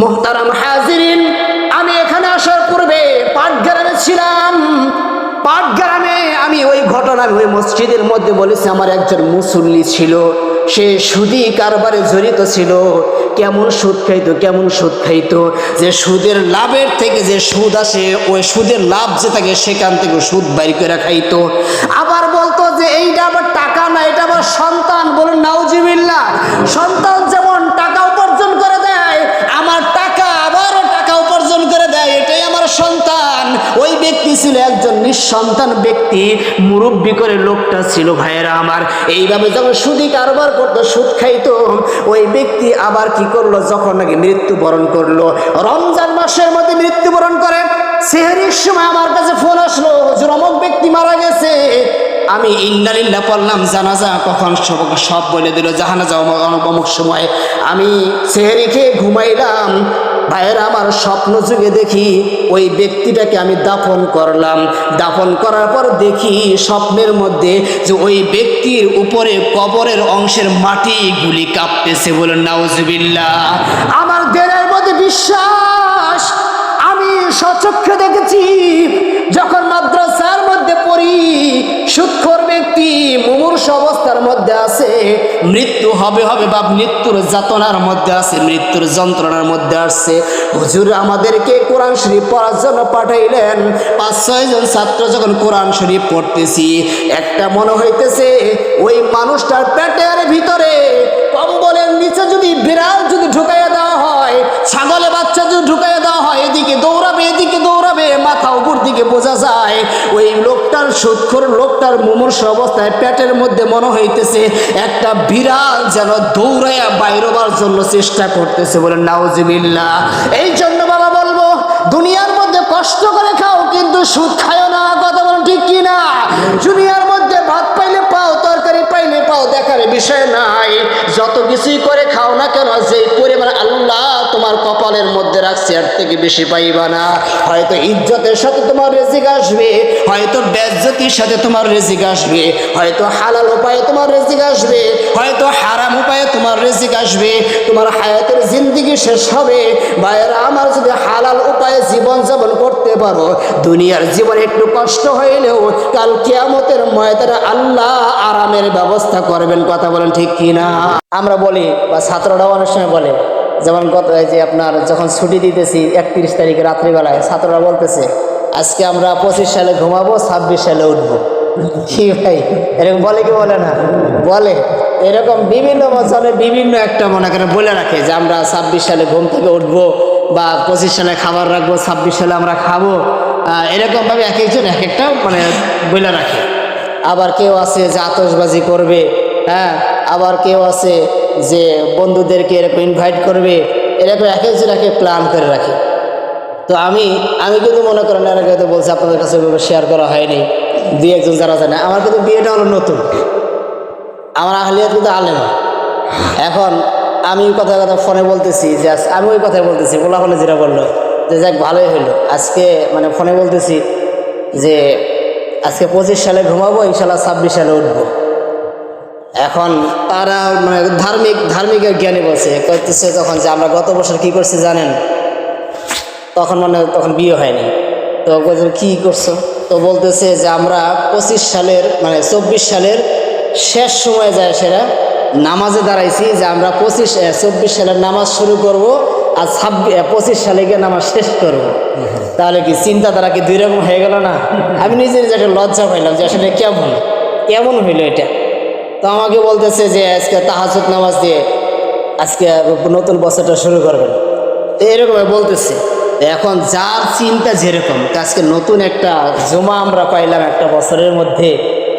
মোহতারাম হাজিরিন, আমি এখানে আসার পূর্বে পাটগ্রামে ছিলাম। পাটগ্রামে আমি ওই ঘটনা ওই মসজিদের মধ্যে বলেছি, আমার একজন মুসল্লি ছিল। সে সুদি কারবারে জড়িত ছিল। কেমন সুদ খাইতো, কেমন সুদ খাইতো। যে সুদের লাভের থেকে যে সুদ আসে, ওই সুদের লাভ যে থাকে, সেখান থেকে সুদ বাইর করে খাইতো। আবার বলতো যে, এইটা আবার টাকা না, এটা আবার সন্তান। বলুন নাউজিবিল্লা সন্তান যেমন টাকা উপার্জন করে দেয় আমার টাকা আবারও টাকা উপার্জন করে দেয় এটাই আমার সন্তান। ওই ব্যক্তি ছিল একজন নিঃসন্তান ব্যক্তি। মুরব্বী করে লোকটা ছিল ভাইয়েরা আমার। এইভাবে যখন সুদি কারবার করতো, সুদ খাইতো, ওই ব্যক্তি আবার কি করল? যখন নাকি মৃত্যুবরণ করল। রমজান মাসের মধ্যে মৃত্যুবরণ করে। সেহরির সময় আমার কাছে ফোন আসলো, হুজুর, অমুক ব্যক্তি মারা গেছে। আমি ইন্দালিল্লা পড়লাম, জানাজা কখন সব সব বলে দিল, জাহানাজা অমুক সময়। আমি সেহেরি খেয়ে ঘুমাইলাম ভাইয়ের, আমার স্বপ্ন যুগে দেখি ওই ব্যক্তিটাকে আমি দাফন করলাম। দাফন করার পর দেখি স্বপ্নের মধ্যে যে ওই ব্যক্তির উপরে কবরের অংশের মাটিগুলি কাঁপতেছে বলে নাউজবিল্লা আমার দেহের মধ্যে বিশ্বাস, আমি সচক্ষে দেখেছি, যখন মাদ্রাসার মধ্যে পড়ি সুক্ষর ব্যক্তি মুমূর্ষ অবস্থার মধ্যে আছে, মৃত্যু হবে হবে বা মৃত্যুর যাতনার মধ্যে আছে, মৃত্যুর যন্ত্রণার মধ্যে আসছে। হুজুর আমাদেরকে কোরআন শরীফ পড়ার জন্য পাঠাইলেন। পাঁচ, ছয় জন ছাত্র যখন কোরআন শরীফ পড়তেছি, একটা মনে হইতেছে, ওই মানুষটার পেটের ভিতরে কম্বলের নিচে যদি বিড়াল যদি ঢুকাইয়া দেওয়া হয়। ছাগলে বাচ্চা যদি ঢুকাইয়া দেওয়া হয়, এদিকে দৌড়াবে এদিকে দৌড়াবে, মাথা উপর দিকে বোঝা যায়। ওই লোকটার, সুৎখর লোকটার মুমূর্ষ অবস্থায় পেটের মধ্যে মনে হইতেছে একটা বিড়াল যেন দৌড়াইয়া বাইরবার জন্য চেষ্টা করতেছে বলে নাউজিবিল্লা এই জন্য বাবা বলব, দুনিয়ার মধ্যে কষ্ট করে খাও, কিন্তু সুদ খায়ও না। কথা বলো ঠিক কি না দুনিয়ার মধ্যে ভাত পাইলে পাও, তরকারি পাইলে পাও, দেখার বিষয় নাই। যত কিছুই করে খাও না কেন যে পরিমাণ আল্লাহ তোমার কপালের মধ্যে রাখছে, এর থেকে বেশি পাইবা না। হয়তো ইজ্জতের সাথে তোমার রেজিক আসবে, হয়তো বেজ্জতির সাথে তোমার রেজিক আসবে, হয়তো হালাল উপায়ে তোমার রেজিক আসবে, হয়তো হারাম উপায়ে তোমার রেজিক আসবে, তোমার হায়াতের জিন্দিগি শেষ হবে। ভাইয়েরা, আমার যদি হালাল উপায়ে জীবন যাপন করতে পারো, দুনিয়ার জীবনে একটু কষ্ট হইলেও কাল কিয়ামতের ময়দানে আল্লাহ আরামের ব্যবস্থা করবেন, কথা বলেন ঠিক কিনা? আমরা বলি, বা ছাত্ররাও অনেক সময় বলে যেমন গত যে আপনার যখন ছুটি দিতেছি একত্রিশ তারিখে রাত্রিবেলায়, ছাত্ররা বলতেছে, আজকে আমরা পঁচিশ সালে ঘুমাবো, ছাব্বিশ সালে উঠবো। কি ভাই, এরকম বলে কি বলে না? বলে। এরকম বিভিন্ন বছরে বিভিন্ন একটা মনে করে বলে রাখে যে আমরা ছাব্বিশ সালে ঘুম থেকে উঠবো বা পঁচিশ সালে খাবার রাখব, ছাব্বিশ সালে আমরা খাব। এরকমভাবে এক একজন এক একটা মানে বলে রাখে। আবার কেউ আছে যে আতশবাজি করবে হ্যাঁ? আবার কেউ আছে যে বন্ধুদেরকে এরকম ইনভাইট করবে, এরকম এক একজন এক প্ল্যান করে রাখে। তো আমি আমি কিন্তু মনে করেন এর আগে বলছি আপনাদের কাছে ওইভাবে শেয়ার করা হয়নি। দুই একজন যারা জানে, আমার কিন্তু বিয়েটা হলো নতুন। আমার আহলিয়াত কিন্তু আলেমা। এখন আমি কথা কথা ফোনে বলতেছি যে আমি ওই কথাই বলতেছি, বলা হলে যেটা বলল, যে যাক ভালোই হইল। আজকে মানে ফোনে বলতেছি যে, আজকে পঁচিশ সালে ঘুমাবো, ইনশাল্লাহ ছাব্বিশ সালে উঠবো। এখন তারা মানে ধার্মিক, ধার্মিকের জ্ঞানী বলছে। করতেছে তখন যে আমরা গত বছর কি করছি জানেন? তখন মানে তখন বিয়ে হয়নি। তো কি করছ? তো বলতেছে যে আমরা পঁচিশ সালের মানে চব্বিশ সালের শেষ সময় যায় সেটা নামাজে দাঁড়াইছি যে আমরা পঁচিশ চব্বিশ সালের নামাজ শুরু করব আর ছাব্বিশ পঁচিশ সালে গিয়ে নামাজ শেষ করব। তাহলে কি চিন্তা তারা কি দুই রকম হয়ে গেল না? আমি নিজে নিজে একটা লজ্জা পাইলাম যে আসলে কেমন কেমন হইল এটা? তো আমাকে বলতেছে যে আজকে তাহাজুদ নামাজ দিয়ে আজকে নতুন বছরটা শুরু করবেন। তো এরকম বলতেছে। এখন যার চিন্তা যেরকম আজকে নতুন একটা জমা আমরা পাইলাম একটা বছরের মধ্যে।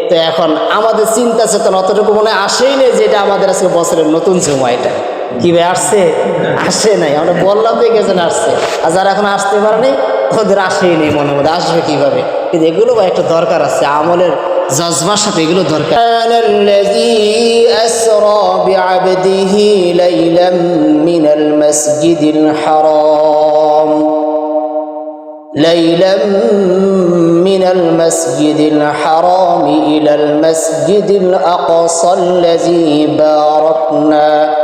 তো এখন আমাদের চিন্তা চেতন অতটুকু মনে আসেই নেই যে এটা আমাদের আজকে বছরের নতুন জমা এটা। কি ভাই, আসছে? আসে নাই। আমরা বললাম দেখে গেছেন আসছে। আর যারা এখন আসতে পারেনি, ওদের আসেই নেই মনে মধ্যে। আসবে কীভাবে? কিন্তু এগুলো একটা দরকার আছে। আমলের জজবার সাথে এগুলো দরকার الذي أسرى بعبده ليلا من المسجد الحرام ليلا من المسجد الحرام إلى المسجد الأقصى الذي باركنا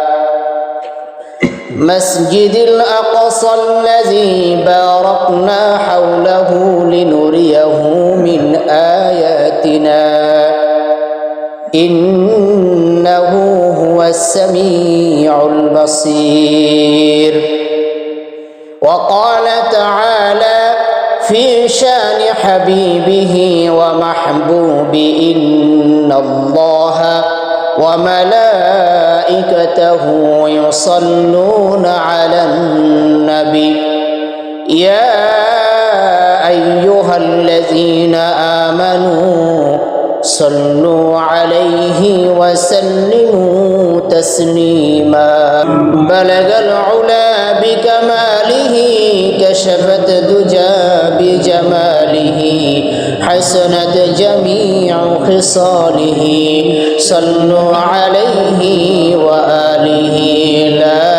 مسجد الأقصى الذي باركنا حوله لنريه من آياتنا إنه هو السميع البصير وقال تعالى في شان حبيبه ومحبوب إن الله وملائكته يصلون على النبي يا أيها الذين آمنوا صلوا عليه وسلموا تسليما. بلغ العلا بكماله كشفت دجى بجماله حسنت جميع خصاله. صلوا عليه وآله. لا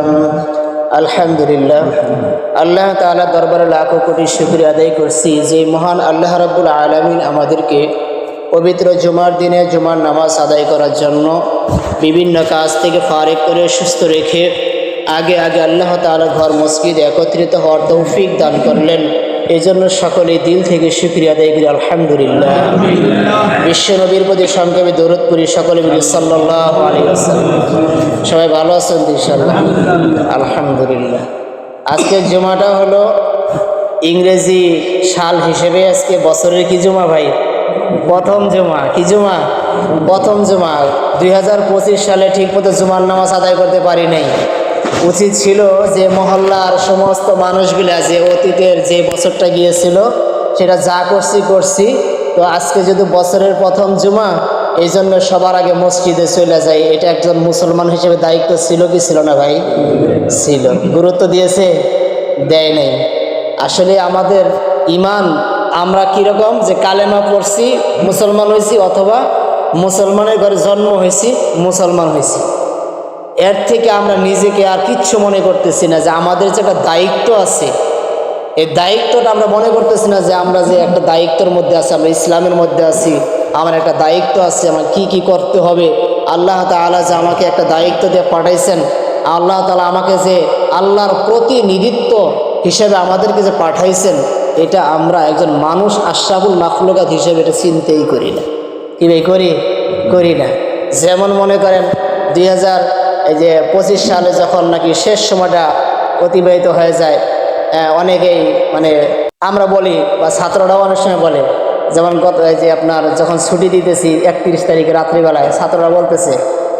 আলহামদুলিল্লাহ। আল্লাহ তালা দরবারে লাখো কোটি শুক্রিয়া আদায় করছি যে মহান আল্লাহ রব্বুল আলমিন আমাদেরকে পবিত্র জুমার দিনে জুমার নামাজ আদায় করার জন্য বিভিন্ন কাজ থেকে ফারেক করে সুস্থ রেখে আগে আগে আল্লাহ তালা ঘর মসজিদ একত্রিত হওয়ার তৌফিক দান করলেন। এই জন্য সকলে দিল থেকে শুক্রিয়া আদায় করি, আলহামদুলিল্লাহ। বিশ্বনবীর প্রতি সংক্ষেপে দৌড়ত করি সকলে মিলে সাল্লাহ সবাই ভালো আছেন ইনশাল্লাহ আলহামদুলিল্লাহ। আজকের জুমাটা হলো ইংরেজি সাল হিসেবে আজকে বছরের কি জুমা ভাই? প্রথম জুমা। কি জুমা? প্রথম জুমা। দুই হাজার পঁচিশ সালে ঠিক মতো জুমার নামাজ আদায় করতে পারি নাই। উচিত ছিল যে মহল্লার সমস্ত মানুষগুলা যে অতীতের যে বছরটা গিয়েছিল, সেটা যা করছি করছি। তো আজকে যদি বছরের প্রথম জুমা এই জন্য সবার আগে মসজিদে চলে যাই। এটা একজন মুসলমান হিসেবে দায়িত্ব ছিল কি ছিল না ভাই? ছিল। গুরুত্ব দিয়েছে? দেয় নাই। আসলে আমাদের ইমান আমরা কীরকম যে কালেমা পড়ছি, মুসলমান হয়েছি অথবা মুসলমানের ঘরে জন্ম হয়েছি, মুসলমান হয়েছি। এর থেকে আমরা নিজেকে আর কিচ্ছু মনে করতেছি না যে আমাদের যে একটা দায়িত্ব আছে, এই দায়িত্বটা আমরা মনে করতেছি না যে আমরা যে একটা দায়িত্বের মধ্যে আছি, আমরা ইসলামের মধ্যে আছি, আমার একটা দায়িত্ব আছে, আমার কি কি করতে হবে, আল্লাহ তালা যে আমাকে একটা দায়িত্ব দিয়ে পাঠাইছেন, আল্লাহ তালা আমাকে যে আল্লাহর প্রতিনিধিত্ব হিসেবে আমাদেরকে যে পাঠাইছেন, এটা আমরা একজন মানুষ আশরাফুল মাখলুকাত হিসেবে এটা চিনতেই করি না। কি করি? করি না। যেমন মনে করেন দুই হাজার এই যে পঁচিশ সালে যখন নাকি শেষ সময়টা অতিবাহিত হয়ে যায় অনেকেই মানে আমরা বলি বা ছাত্ররাও অনেক সময় বলে, যেমন গত যে আপনার যখন ছুটি দিতেছি একত্রিশ তারিখ রাত্রিবেলায়, ছাত্ররা বলতেছে,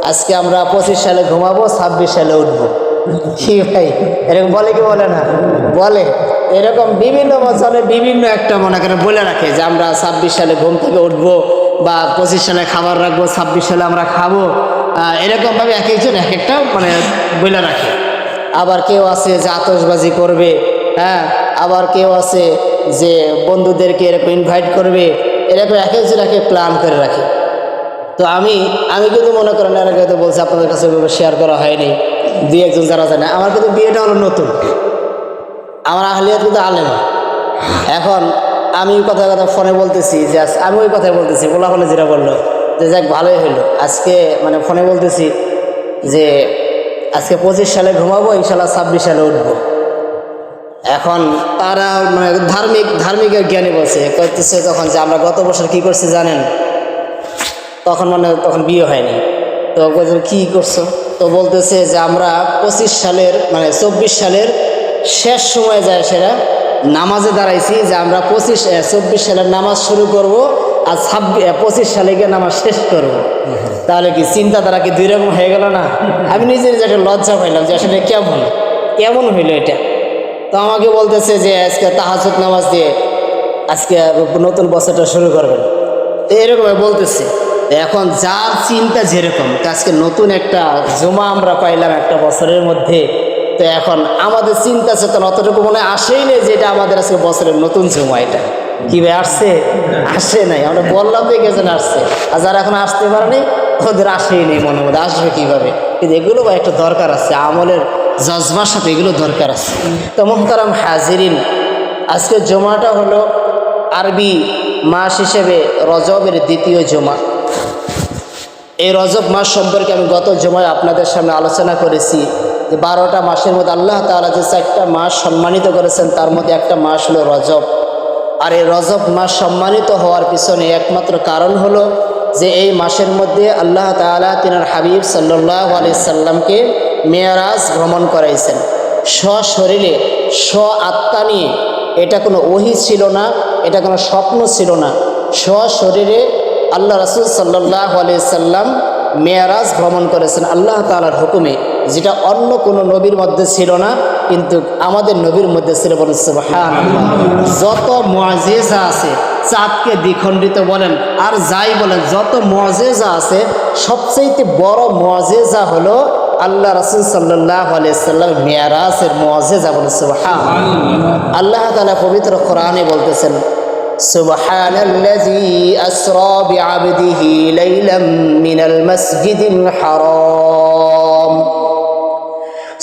আজকে আমরা পঁচিশ সালে ঘুমাবো, ছাব্বিশ সালে উঠবো। কি ভাই, এরকম বলে কি বলে না? বলে। এরকম বিভিন্ন বছরে বিভিন্ন একটা মনে করে বলে রাখে যে আমরা ছাব্বিশ সালে ঘুম থেকে উঠবো বা পঁচিশ সালে খাবার রাখব, ছাব্বিশ সালে আমরা খাব। এরকমভাবে এক একজন এক একটা মানে বলে রাখে। আবার কেউ আছে যে আতশবাজি করবে হ্যাঁ? আবার কেউ আছে যে বন্ধুদেরকে এরকম ইনভাইট করবে, এরকম এক একজন এক প্ল্যান করে রাখে। তো আমি আমি কিন্তু মনে করেন এর আগে তো বলছি আপনাদের কাছে ওইভাবে শেয়ার করা হয়নি, দুই একজন যারা জানে। আমার কিন্তু বিয়েটা হলো নতুন। আমার আহলিয়াত কিন্তু আলেমা। এখন আমি কথা কথা ফোনে বলতেছি যে, আমি ওই কথাই বলতেছি, বলা হলে যেটা বলল। যে যাক ভালোই হলো আজকে মানে ফোনে বলতেছি যে আজকে পঁচিশ সালে ঘুমাবো ইনশাল্লাহ ছাব্বিশ সালে উঠবো। এখন তারা মানে ধার্মিক ধার্মিকের জ্ঞানী বলছে। করতেছে তখন যে আমরা গত বছর কি করছি জানেন? তখন মানে তখন বিয়ে হয়নি। তো বলছে, কি করছ? তো বলতেছে যে আমরা পঁচিশ সালের মানে চব্বিশ সালের শেষ সময় যায় সেটা নামাজে দাঁড়াইছি যে আমরা পঁচিশ চব্বিশ সালের নামাজ শুরু করব। আর ছাব্বিশ পঁচিশ সালে গিয়ে নামাজ শেষ করব। তাহলে কি চিন্তা তারা কি দুই রকম হয়ে গেল না? আমি নিজে নিজে একটা লজ্জা পাইলাম যে আসলে কেমন কেমন হইল এটা। তো আমাকে বলতেছে যে আজকে তাহাজুদ নামাজ দিয়ে আজকে নতুন বছরটা শুরু করবেন। তো এরকম বলতেছে। এখন যার চিন্তা যেরকম আজকে নতুন একটা জমা আমরা পাইলাম একটা বছরের মধ্যে। তো এখন আমাদের চিন্তা চেতনা অতটুকু মনে আসেই নেই যে এটা আমাদের আজকে বছরের নতুন জমা এটা। কি ভাই আসছে? আসে নাই। আমরা বললাম তো গেছেন আসছে? আর যারা এখন আসতে পারেনি ওদের আসেই মনে মধ্যে। আসবে কীভাবে? কিন্তু এগুলো বা একটা দরকার আছে। আমলের জজবার সাথে এগুলো দরকার আছে। তো মোহতারাম হাজিরিন, আজকে জমাটা হলো আরবি মাস হিসেবে রজবের দ্বিতীয় জমা। এই রজব মাস সম্পর্কে আমি গত জমায় আপনাদের সামনে আলোচনা করেছি যে বারোটা মাসের মধ্যে আল্লাহ তাআলা যে চারটা মাস সম্মানিত করেছেন, তার মধ্যে একটা মাস হলো রজব। আর এই রজব মাস সম্মানিত হওয়ার পিছনে একমাত্র কারণ হলো যে এই মাসের মধ্যে আল্লাহ তাআলা তিনার হাবিব সাল্লাহ আলি সাল্লামকে মেয়ারাজ ভ্রমণ করাইছেন। স্বশরীরে স্ব আত্মা নিয়ে। এটা কোনো ওহি ছিল না, এটা কোনো স্বপ্ন ছিল না। স্বশরীরে আল্লাহ রসুল সাল্লাহ আলি সাল্লাম মেয়ারাজ ভ্রমণ করেছেন আল্লাহ তালার হুকুমে। যেটা অন্য কোনো নবীর মধ্যে ছিল না কিন্তু আমাদের নবীর মধ্যে ছিল বলেন সুবহান যত মজেজা আছে চাঁদকে দ্বিখণ্ডিত বলেন আর যাই বলেন যত মজেজা আছে সবচেয়ে বড় মজেজা হলো আল্লাহ রসুল সাল্লাহ আলিয়াল্লাম মেয়ারাজের মজেজা বলেন সুবহান আল্লাহ তালা পবিত্র কোরআনে বলতেছেন سبحان الذي أسرى بعبده ليلا من المسجد الحرام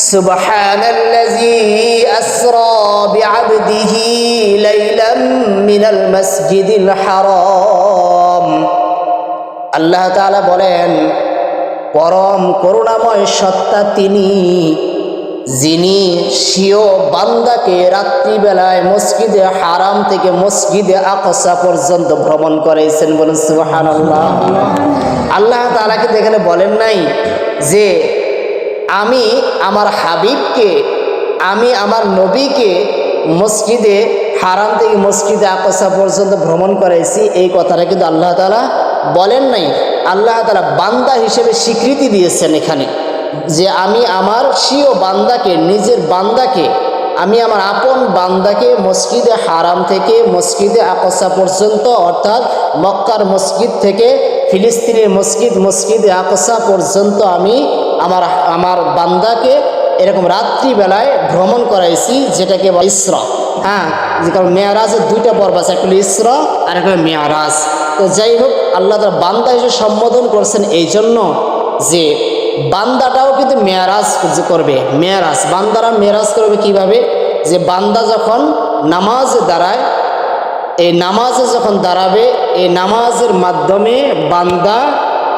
سبحان الذي أسرى بعبده ليلا من المسجد الحرام আল্লাহ তাআলা বলেন পরম করুণাময় সত্তা তিনি যিনি সিও বান্দাকে রাত্রিবেলায় মসজিদে হারাম থেকে মসজিদে আকসা পর্যন্ত ভ্রমণ করেছেন বলেন সুবাহান আল্লাহ আল্লাহ তালাকে এখানে বলেন নাই যে আমি আমার হাবিবকে, আমি আমার নবীকে মসজিদে, হারাম থেকে মসজিদে আকসা পর্যন্ত ভ্রমণ করাইছি, এই কথাটা কিন্তু আল্লাহ তালা বলেন নাই। আল্লাহ তালা বান্দা হিসেবে স্বীকৃতি দিয়েছেন এখানে যে আমি আমার সিও বান্দাকে, নিজের বান্দাকে, আমি আমার আপন বান্দাকে মসজিদে হারাম থেকে মসজিদে আকসা পর্যন্ত, অর্থাৎ মক্কার মসজিদ থেকে ফিলিস্তিনের মসজিদ, মসজিদে আকসা পর্যন্ত আমি আমার আমার বান্দাকে এরকম রাত্রিবেলায় ভ্রমণ করাইছি, যেটাকে বলে ইসরা। হ্যাঁ যে কারণ মেয়ারাজের দুইটা পর্ব আছে, একটা ইসরা আর একটা মেয়ারাজ। তো যাই হোক, আল্লাহ তার বান্দা হিসেবে সম্বোধন করছেন এই জন্য যে বান্দাটাও কিন্তু মেয়ারাজ করবে, মেয়ারাজ। বান্দারা মেয়ারাজ করবে কীভাবে? যে বান্দা যখন নামাজে দাঁড়ায়, এই নামাজে যখন দাঁড়াবে, এই নামাজের মাধ্যমে বান্দা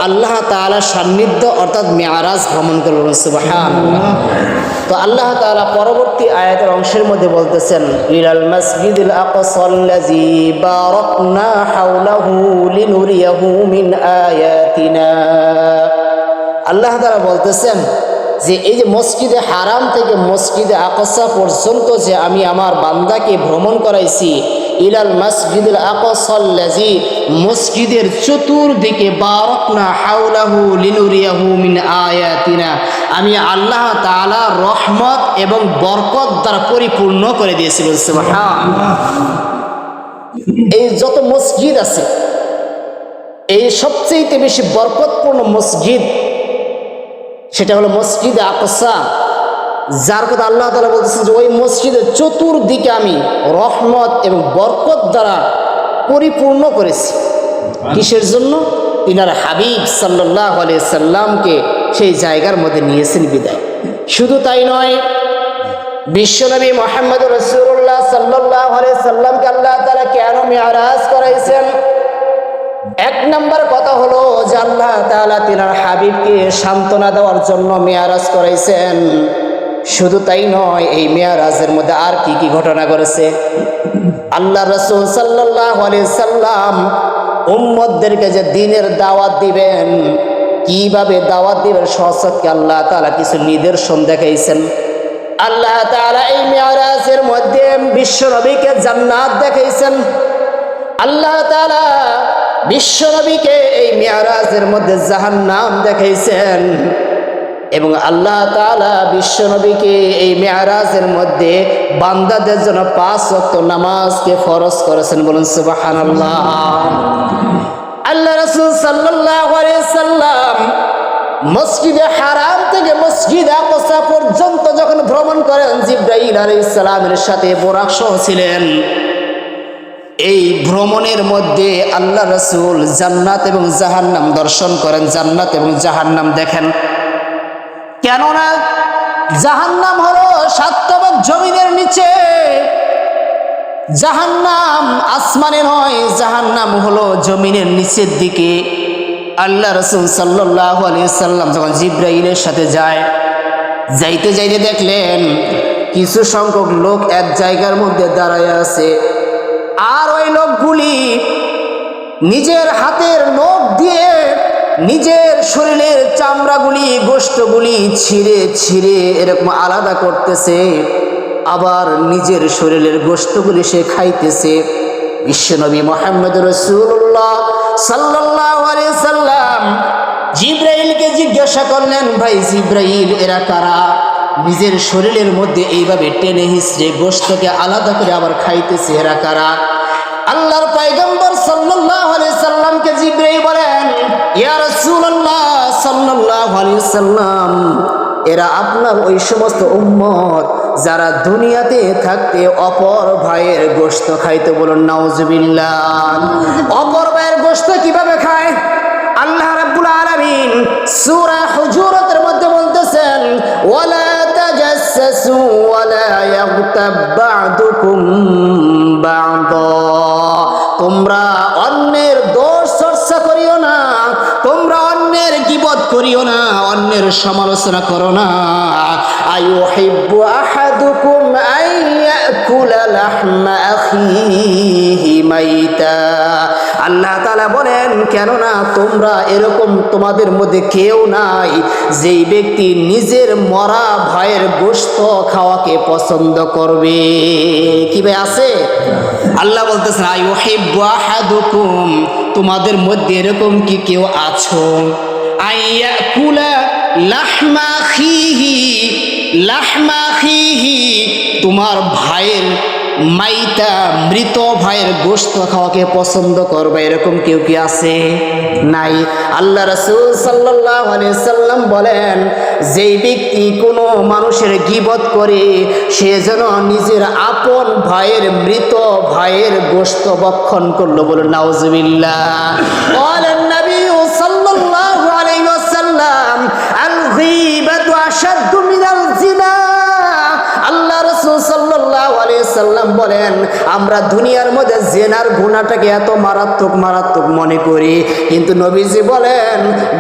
আল্লাহ তাআলা সান্নিধ্য অর্থাৎ মেয়ারাজ ভ্রমণ করবে সুবহান তো আল্লাহ তাআলা পরবর্তী আয়াতের অংশের মধ্যে বলতেছেন, ইলাল মাসজিদিল আল্লাহ তালা বলতেছেন যে, এই যে মসজিদে হারাম থেকে মসজিদে আকসা পর্যন্ত যে আমি আমার বান্দাকে ভ্রমণ করাইছি ইলাল মসজিদুল আকসাল্লাজি মসজিদের চতুর্দিকে বারকনা হাউলাহু লিনুরিয়াহু মিন আয়াতিনা। আমি আল্লাহ তাআলা রহমত এবং বরকত দ্বারা পরিপূর্ণ করে দিয়েছি বলছে এই যত মসজিদ আছে, এই সবচেয়ে বেশি বরকতপূর্ণ মসজিদ, সেটা হলো মসজিদে আকসা। যার কথা আল্লাহ তালা বলতেছে যে ওই মসজিদের চতুর্দিকে আমি রহমত এবং বরকত দ্বারা পরিপূর্ণ করেছি। কিসের জন্য? তিনার হাবিব সাল্লাহ সাল্লামকে সেই জায়গার মধ্যে নিয়েছেন বিদায়। শুধু তাই নয় বিশ্বনবী মোহাম্মদ রসুল্লাহ সাল্লাহ সাল্লামকে আল্লাহ তালা কেন মেয়ারাজ করাইছেন? এক নম্বর কথা হলো যে আল্লাহ তাআলা তিনার হাবিবকে সান্ত্বনা দেওয়ার জন্য মেয়ারাজ করাইছেন। শুধু তাই নয়, এই মেয়ারাজের মধ্যে আর কি কি ঘটনা করেছে আল্লাহ রসুল সাল্লাহ সাল্লাম উম্মদদেরকে যে দিনের দাওয়াত দিবেন, কীভাবে দাওয়াত দিবেন সচককে আল্লাহ তাআলা কিছু নিদর্শন দেখাইছেন। আল্লাহ তাআলা এই মেয়ারাজের মধ্যে বিশ্বনবীকে জান্নাত দেখাইছেন। আল্লাহ তাআলা বিশ্বনবীকে এই মেয়ারাজের মধ্যে জাহান নাম দেখাইছেন। এবং আল্লাহ তালা বিশ্বনবীকে এই মেয়ারাজের মধ্যে বান্দাদের জন্য পাঁচ ওয়াক্ত নামাজকে ফরজ করেছেন বলুন সুবাহান আল্লাহ আল্লাহ রসুল আলাইহি সাল্লাম মসজিদে হারাম থেকে মসজিদ আকসা পর্যন্ত যখন ভ্রমণ করেন, জিব্রাইল আলাইহিস সালামের সাথে বোরাক সহ ছিলেন। এই ভ্রমণের মধ্যে আল্লাহ রসুল জান্নাত এবং জাহান্নাম দর্শন করেন। জান্নাত এবং জাহান্নাম দেখেন। কেননা জাহান্নাম হলো সাতবক জমিনের নিচে। জাহান্নাম আসমানে নয়, জাহান্নাম হলো জমিনের নিচের দিকে। আল্লাহ রসুল সাল্লাহ সাল্লাম যখন জিব্রাইলের সাথে যায়, যাইতে যাইতে দেখলেন কিছু সংখ্যক লোক এক জায়গার মধ্যে দাঁড়ায় আছে। আর ওই লোকগুলি নিজের হাতের নখ দিয়ে নিজের শরীরের চামড়াগুলি, গোষ্ঠগুলি ছিঁড়ে ছিঁড়ে এরকম আলাদা করতেছে, আবার নিজের শরীরের গোষ্ঠগুলি সে খাইতেছে। বিশ্বনবী মোহাম্মদ রসুল্লাহ সাল্লাহ সাল্লাম জিব্রাইলকে জিজ্ঞাসা করলেন, ভাই জিব্রাইল, এরা কারা? নিজের শরীরের মধ্যে এইভাবে টেনে হিসড়ে গোষ্ঠকে আলাদা করে আবার খাইতেছে, এরা কারা? আল্লাহর পয়গম্বর সাল্লাল্লাহু আলাইহি সাল্লামকে জিব্রাইল বলেন, ইয়া রাসূলুল্লাহ সাল্লাল্লাহু সাল্লাম, এরা আপনার ওই সমস্ত উম্মত যারা দুনিয়াতে থাকতে অপর ভাইয়ের গোশত খাইতে বলুন, নাউজুবিল্লাহ। অপর ভাইয়ের গোশত কীভাবে খায়? আল্লাহ রাব্বুল আলামিন সূরা হুজুরাতের মধ্যে বলতেছেন, ওয়ালা তাজাসসু ওয়ালা ইয়াগতাব বা'দুকুম বা'দা। তোমরা অন্যের দোষ চর্চা করিও না, তোমরা অন্যের গিবত করিও না, অন্যের সমালোচনা করো না। আয়ুহিব্বু আহাদুকুম আইয়াকুলা লাহমা আখিহি মাইতা। আল্লাহ তালা বলেন, কেননা তোমরা এরকম তোমাদের মধ্যে কেউ নাই, যেই ব্যক্তি নিজের মরা ভাইয়ের গোশত খাওয়াকে পছন্দ করবে। কি ভাই আছে? আল্লাহ বলতেছেন, আইউহিব্বু আহাদুকুম, তোমাদের মধ্যে এরকম কি কেউ আছো? আইয়াকুলা লাহমা খিহি লাহমা খিহি, তোমার ভাইয়ের মাইতা মৃত ভাইয়ের গোশত খাওয়াকে পছন্দ করবে এরকম কেউ কি আছে? নাই। আল্লাহ রসুল সাল্লাহ সাল্লাম বলেন যেই ব্যক্তি কোনো মানুষের গিবত করে সে যেন নিজের আপন ভাইয়ের মৃত ভাইয়ের গোশত বক্ষণ করল বলে নাউজবিল্লাহ। সাল্লাম বলেন, আমরা দুনিয়ার মধ্যে জেনার গুনাহটাকে এত মারাত্মক মারাত্মক মনে করি। কিন্তু নবীজি বলেন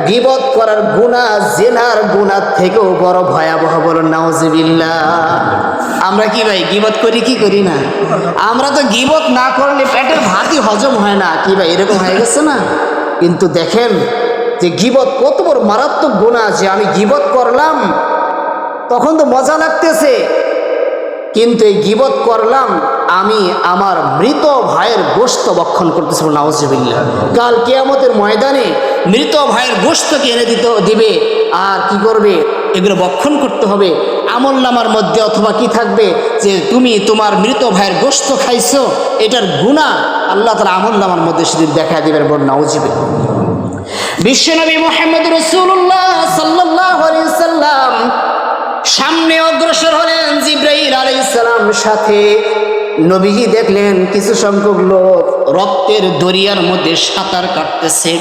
গিবত করার গুনাহ জেনার গুনাহ থেকেও বড় ভয়াবহ বলেন, নাউজুবিল্লাহ। আমরা কি ভাই, গিবত করি, কি করি না? আমরা তো গিবত না করলে পেটের ভাতই হজম হয় না। কি ভাই, এরকম হয়ে গেছে না? কিন্তু দেখেন যে গিবত কত বড় মারাত্মক গুণা, যে আমি গিবত করলাম, তখন তো মজা লাগতেছে। কিন্তু এই গিবত করলাম, আমি আমার মৃত ভাইয়ের গোস্ত বক্ষণ করতেছি নাউজবিল্লা কাল কেয়ামতের ময়দানে মৃত ভাইয়ের গোস্তকে এনে দিতে দিবে, আর কি করবে? এগুলো বক্ষণ করতে হবে। আমল নামার মধ্যে অথবা কি থাকবে? যে তুমি তোমার মৃত ভাইয়ের গোস্ত খাইছো, এটার গুণা আল্লাহ তালা আমল নামার মধ্যে সেদিন দেখা দিবেন বল নাউজিবে বিশ্বনবী মোহাম্মদ রসুল্লাহ সাল্লাহ সাল্লাম সামনে অগ্রসর হলেন জিব্রাইল আলাইসালাম সাথে। নবীজি দেখলেন কিছু সংখ্যক লোক রক্তের দরিয়ার মধ্যে সাঁতার কাটতেছে।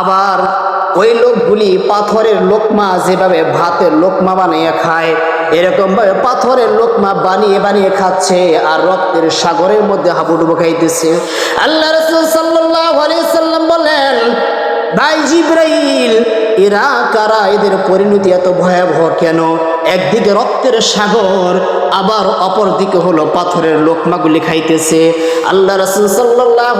আবার ওই লোকগুলি পাথরের লোকমা যেভাবে ভাতের লোকমা বানিয়ে খায় এরকম ভাবে পাথরের লোকমা বানিয়ে বানিয়ে খাচ্ছে আর রক্তের সাগরের মধ্যে হাবুডুবু খাইতেছে। আল্লাহ রসুল সাল্লাহ বলেন ভাই জিব্রাইল, এরা কারা? এদের পরিণতি এত ভয়াবহ কেন? একদিকে রক্তের সাগর, আবার অপর দিকে হলো পাথরের লোকমাগুলি খাইতেছে। আল্লাহ রসুল সাল্লাহ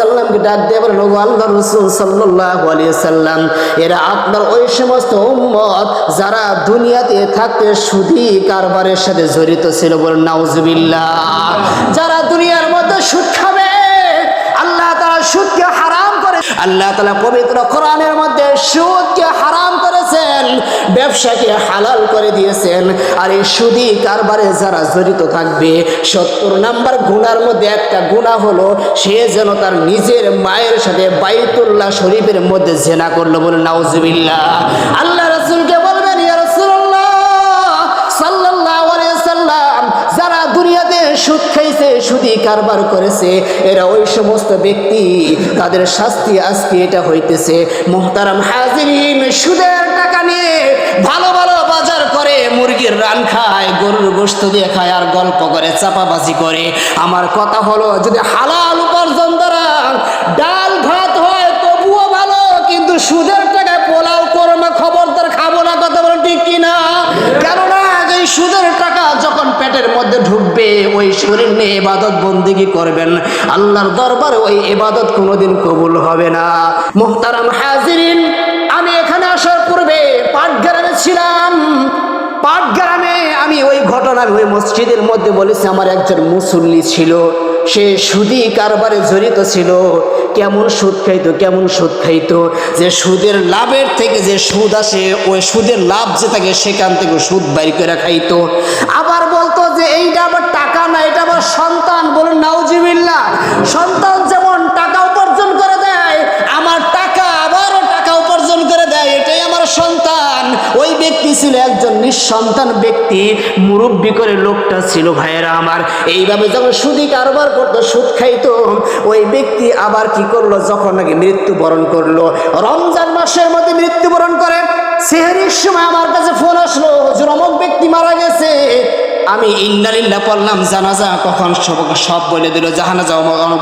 সাল্লামকে ডাক দিয়ে বলেন আল্লাহ রসুল সাল্লাহ সাল্লাম এরা আপনার ওই সমস্ত উম্মত যারা দুনিয়াতে থাকতে সুদি কারবারের সাথে জড়িত ছিল বলেন, নাউজুবিল্লাহ। যারা দুনিয়ার মধ্যে সুদ খাবে, আল্লাহ তারা সুদকে আল্লাহ তালা পবিত্র কোরআনের মধ্যে সুদকে হারাম করেছেন, ব্যবসাকে হালাল করে দিয়েছেন, আর এই সুদি কারবারে যারা জড়িত থাকবে, সত্তর নাম্বার গুণার মধ্যে একটা গুণা হলো, সে যেন তার নিজের মায়ের সাথে বাইতুল্লাহ শরীফের মধ্যে জেনা করল বলে নাউজবিল্লা আল্লাহ সুদ খাইছে সুদি কারবার করেছে। এরা ওই সমস্ত ব্যক্তি, তাদের শাস্তি আজকে এটা হইতেছে। মোহতারাম হাজিরিন সুদের টাকা নিয়ে ভালো ভালো বাজার করে, মুরগির রান খায়, গরুর গোস্ত দিয়ে খায় আর গল্প করে, চাপাবাজি করে। আমার কথা হলো, যদি হালাল উপার্জন দ্বারা ঢুকবে ওই শরীর নিয়ে এবাদত বন্দিগি করবেন। আল্লাহর দরবারে ওই এবাদত কোনোদিন কবুল হবে না। মোহতারাম হাজিরিন, আমি এখানে আসার পূর্বে পাটগ্রামে ছিলাম। পাটগ্রামে আমি ওই ঘটনার ওই মসজিদের মধ্যে বলেছি, আমার একজন মুসল্লি ছিল। সে সুদি কারবারে জড়িত ছিল। কেমন সুদ খাইতো, কেমন সুদ খাইতো? যে সুদের লাভের থেকে যে সুদ আসে, ওই সুদের লাভ যে থাকে, সেখান থেকে সুদ বাইর করে খাইতো। আবার বলতো যে, এইটা আবার টাকা না, এটা আবার সন্তান। বলুন নাউজিবিল্লা সন্তান যেমন টাকা উপার্জন করে দেয় আমার টাকা আবারও টাকা উপার্জন করে দেয় এটাই আমার সন্তান ওই ব্যক্তি ছিল একজন নিঃসন্তান ব্যক্তি, মুরব্বী করে লোকটা ছিল, ভাইয়েরা আমার। এইভাবে যখন সুদি কারবার করতো, সুদ খাইতো, ওই ব্যক্তি আবার কি করল? যখন নাকি মৃত্যুবরণ করল। রমজান মাসের মধ্যে মৃত্যুবরণ করে। সেহরির সময় আমার কাছে ফোন আসলো, হুজুর, অমুক ব্যক্তি মারা গেছে। আমি ইন্দালিল্লা পড়লাম, জানাজা কখন সব সব বলে দিল, জাহানাজা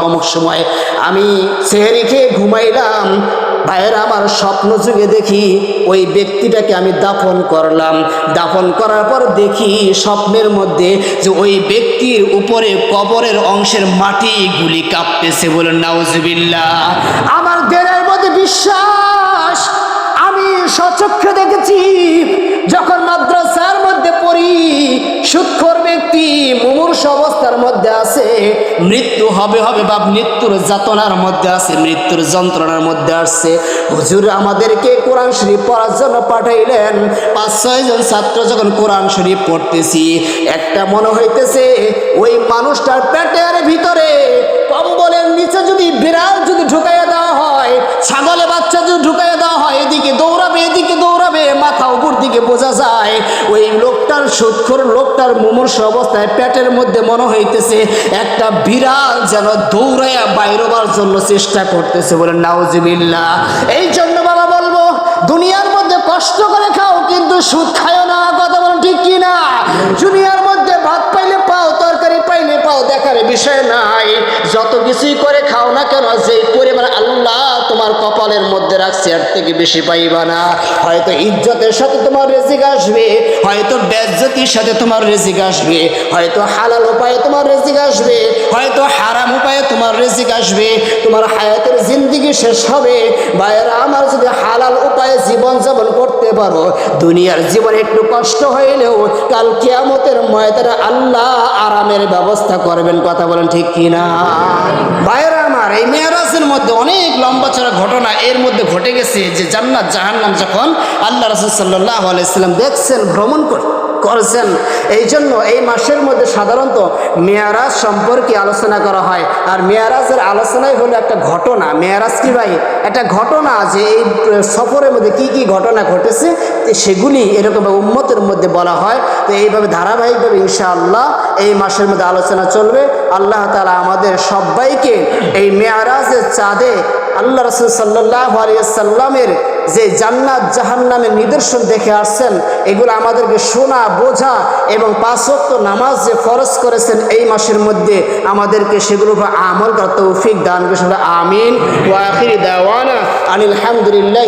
অমুক সময়। আমি সেহরি খেয়ে ঘুমাইলাম ভাইয়েরা, আমার স্বপ্ন যুগে দেখি ওই ব্যক্তিটাকে আমি দাফন করলাম। দাফন করার পর দেখি স্বপ্নের মধ্যে যে ওই ব্যক্তির উপরে কবরের অংশের মাটিগুলি কাঁপতেছে বলে নাউজবিল্লা আমার দেহের মধ্যে বিশ্বাস মৃত্যু হবে হবে বা মৃত্যুর যাতনার মধ্যে আছে, মৃত্যুর যন্ত্রণার মধ্যে আসছে। হুজুর আমাদেরকে কোরআন শরীফ পড়ার জন্য পাঠাইলেন। পাঁচ ছয়জন ছাত্র যখন কোরআন শরীফ পড়তেছি, একটা মনে হইতেছে ওই মানুষটার পেটের ভিতরে কম্বলের নিচে যদি বিড়াল যদি ঢুকাইয়া দেওয়া হয়। ছাগলে বাচ্চা যদি ঢুকাইয়া দেওয়া হয়, এদিকে দৌড়াবে এদিকে দৌড়াবে, মাথা উপর দিকে বোঝা যায়। ওই লোকটার, সুৎখর লোকটার মুমূর্ষ অবস্থায় পেটের মধ্যে মনে হইতেছে একটা বিড়াল যেন দৌড়াইয়া বাইরবার জন্য চেষ্টা করতেছে বলে নাউজিবিল্লা এই জন্য বাবা বলব, দুনিয়ার মধ্যে কষ্ট করে খাও, কিন্তু সুদ খায়ও না, কথা বলো ঠিক কি না দুনিয়ার মধ্যে ভাত পাইলে পাও, তরকারি পাইলে পাও, দেখার বিষয় নাই। যত কিছুই করে খাও না কেন যে তোমার কপালের মধ্যে রাখছি, এর থেকে বেশি পাইবা না। হয়তো ইজ্জতের সাথে তোমার রেজিক আসবে, হয়তো বেজ্জতির সাথে তোমার রেজিক আসবে, হয়তো হালাল উপায়ে তোমার রেজিক আসবে, হয়তো হারাম উপায়ে তোমার রেজিক আসবে, তোমার হায়াতের জিন্দিগি শেষ হবে। ভাইয়েরা, আমার যদি হালাল উপায়ে জীবন যাপন করতে পারো। দুনিয়ার জীবনে একটু কষ্ট হইলেও কাল কেয়ামতের ময়দানে আল্লাহ আরামের ব্যবস্থা করবেন, কথা বলেন ঠিক কিনা? ভাইয়েরা আমার, এই মেয়ারাজের মধ্যে অনেক লম্বা চড়া ঘটনা এর মধ্যে ঘটে গেছে যে জান্নাত, জাহান্নাম যখন আল্লাহ রসুল সাল্লাহ আলাইসাল্লাম দেখছেন, ভ্রমণ করে করেছেন। এই জন্য এই মাসের মধ্যে সাধারণত মেয়ারাজ সম্পর্কে আলোচনা করা হয়। আর মেয়ারাজের আলোচনাই হলো একটা ঘটনা। মেয়ারাজ কি ভাই? একটা ঘটনা যে এই সফরের মধ্যে কি কি ঘটনা ঘটেছে সেগুলি এরকম উম্মতের মধ্যে বলা হয়। তো এইভাবে ধারাবাহিকভাবে ইনশাআল্লাহ এই মাসের মধ্যে আলোচনা চলবে। আল্লাহ তালা আমাদের সবাইকে এই মেয়ারাজের চাঁদে আল্লাহ রসুল সাল্লাহ আলিয়াল্লামের যে জান্নাত জাহান্নামের নিদর্শন দেখে আসছেন, এগুলো আমাদেরকে শোনা, বোঝা এবং পাঁচক্ত নামাজ যে ফরজ করেছেন এই মাসের মধ্যে আমাদেরকে সেগুলো আমল করা তৌফিক দান আমিন। আনিল হামদুলিল্লাহ।